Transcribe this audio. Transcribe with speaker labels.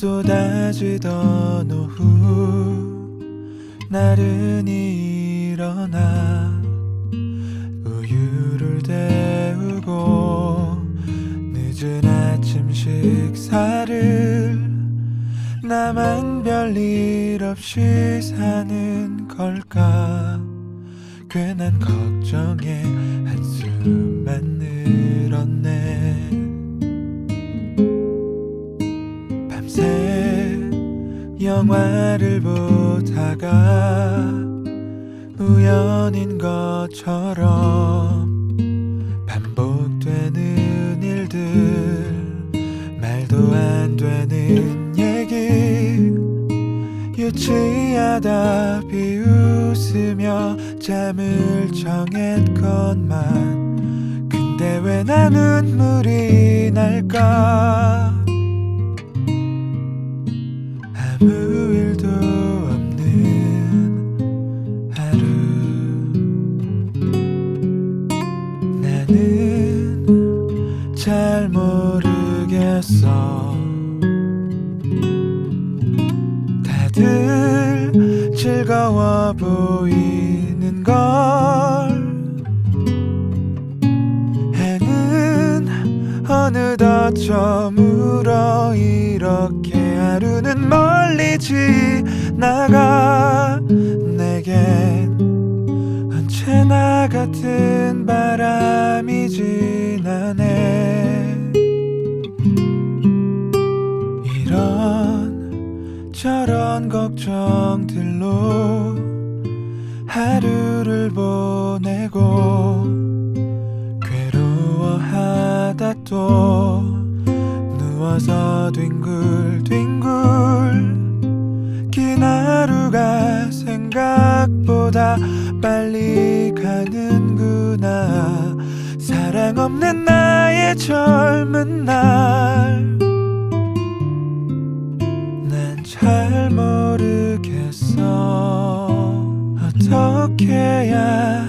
Speaker 1: 쏟아지던 오후 나른히 일어나 우유를 데우고 늦은 아침 식사를 나만 별일 없이 사는 걸까? 괜한 걱정에 한숨만 늘 영화를 보다가 우연인 것처럼 반복되는 일들 말도 안 되는 얘기 유치하다 비웃으며 잠을 정했건만. 근데 왜 나 눈물이 날까 나는 잘 모르겠어. 다들 즐거워 보이는 걸. 해는 어느덧 저물어 이렇게 하루는 멀리 지나가 바람이 지나네 이런 저런 걱정들로 하루를 보내고 괴로워하다 또 누워서 뒹굴뒹굴 긴 하루가 생각보다 빨리 가는구나 사랑 없는 나의 젊은 날. 난 잘 모르겠어. 어떻게 해야